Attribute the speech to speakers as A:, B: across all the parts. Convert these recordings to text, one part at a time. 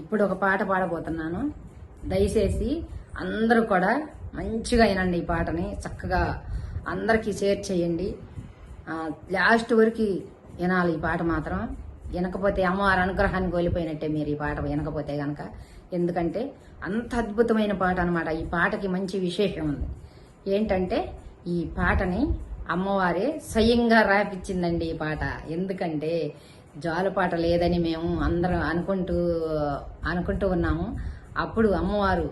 A: ఇప్పుడు ఒక పాట పాడబోతున్నాను. దయచేసి అందరూ కూడా మంచిగా వినండి ఈ పాటని. చక్కగా అందరికీ షేర్ చేయండి. లాస్ట్ వరకు వినాలి ఈ పాట మాత్రం. వినకపోతే అమ్మవారి అనుగ్రహాన్ని కోల్పోయినట్టే మీరు ఈ పాట వినకపోతే గనక. ఎందుకంటే అంత అద్భుతమైన పాట అనమాట ఈ పాటకి మంచి విశేషం ఉంది. ఏంటంటే ఈ పాటని అమ్మవారే స్వయంగా రాపిచ్చిందండి ఈ పాట. ఎందుకంటే జాలుపాట లేదని మేము అందరం అనుకుంటూ అనుకుంటూ ఉన్నాము. అప్పుడు అమ్మవారు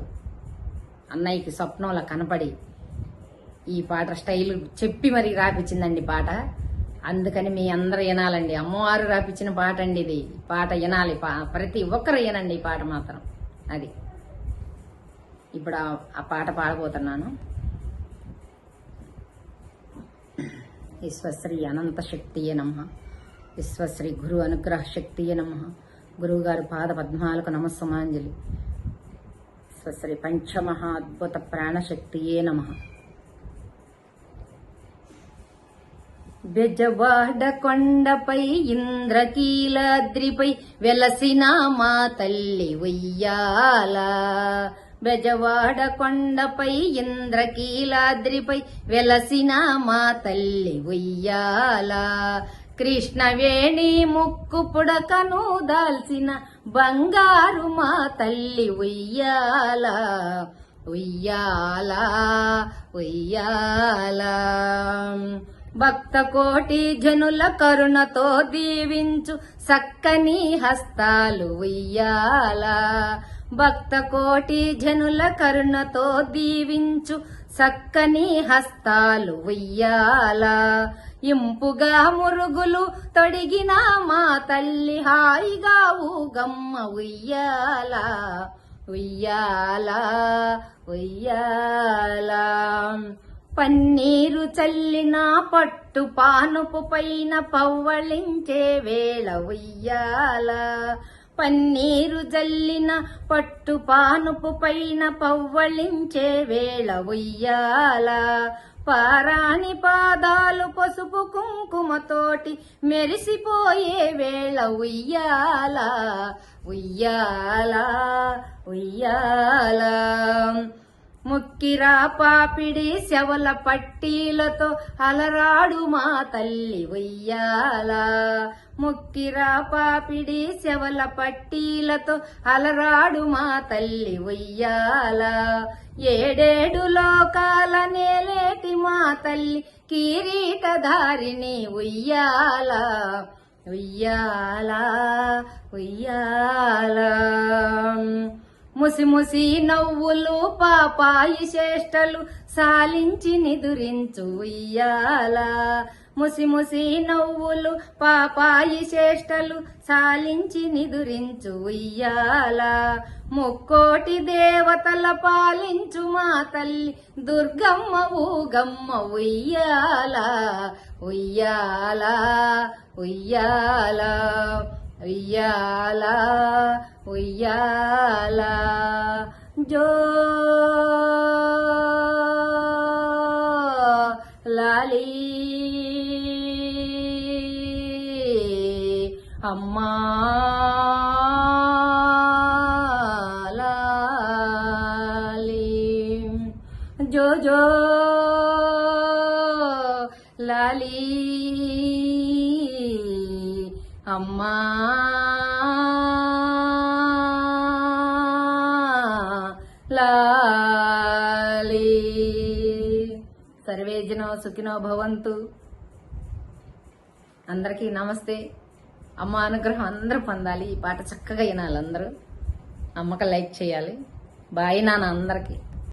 A: అన్నయ్యకి స్వప్నంలో కనపడి ఈ పాట స్టైల్ చెప్పి మరి రాపించిందండి పాట. అందుకని మీ అందరూ వినాలండి. అమ్మవారు రాపించిన పాట అండి ఇది. పాట వినాలి. పా- ప్రతి ఒక్కరు వినండి ఈ పాట మాత్రం. అది. ఇప్పుడు ఆ- పాట పాడబోతున్నాను. విశ్వశ్రీ అనంత శక్తియే నమ్మ విశ్వశ్రీ గురు అనుగ్రహ శక్తియే నమ. గురువుగారి పాద పద్మాలకు నమస్సమాంజలి. విశ్వశ్రీ పంచమహా అద్భుత ప్రాణశక్తియే నమ. బెజవాడ కొండపై ఇంద్రకీలాద్రిపై వెలసిన మా తల్లి ఉయ్యాల. బెజవాడ కొండపై ఇంద్రకీలాద్రిపై వెలసిన మా తల్లి ఉయ్యాల. కృష్ణవేణి ముక్కు పుడకను దాల్సిన బంగారు మా తల్లి ఉయ్యాల ఉయ్యాల ఉయ్యాల. భక్త కోటి జనుల కరుణతో దీవించు సక్కని హస్తాలు ఉయ్యాల. భక్త కోటి జనుల కరుణతో దీవించు సక్కని హస్తాలు ఉయ్యాల. ఇంపుగా మురుగులు తొడిగిన మా తల్లి హాయిగా ఊగమ్మ ఉయ్యాల. ఉయ్యాల ఉయ్యాల. పన్నీరు చల్లిన పట్టు పానుపు పైన పవ్వళించే వేళ ఉయ్యాల. పన్నీరు జల్లిన పట్టు పానుపు పైన పవ్వళించే వేళ ఉయ్యాల. పారాణి పాదాలు పసుపు కుంకుమతోటి మెరిసిపోయే వేళ ఉయ్యాల. ఉయ్యాల ఉయ్యాల. ముక్కిరా పాపిడి శవల పట్టీలతో అలరాడు మా తల్లి ఉయ్యాల. ముక్కిరా పాపిడి శవల పట్టీలతో అలరాడు మా తల్లి ఉయ్యాల. ఏడేడు లోకాల నేలేటి మా తల్లి కిరీటధారిణి ఉయ్యాల. ఉయ్యాల ఉయ్యాల. ముసి ముసి నవ్వులు పాపాయి చేష్టలు సాలించి నిదురించు ఇయ్యాల. ముసి ముసి నవ్వులు పాపాయి చేష్టలు సాలించి నిదురించు ఉయ్యాల ముక్కోటి దేవతల పాలించు మా తల్లి దుర్గమ్మ ఊగమ్మ ఉయ్యాల. ఉయ్యాల ఉయ్యాల. ఉయ్యాల ఉయ్యాల. జో లాలి. అమ్మా లాలి. జో జో అమ్మా. లాలి. సర్వే జనో సుఖినో భవంతు. అందరికీ నమస్తే. అమ్మ అనుగ్రహం అందరూ పొందాలి. ఈ పాట చక్కగా వినాలి అందరూ. అమ్మక లైక్ చేయాలి. బాయ్ నాన్న అందరికీ.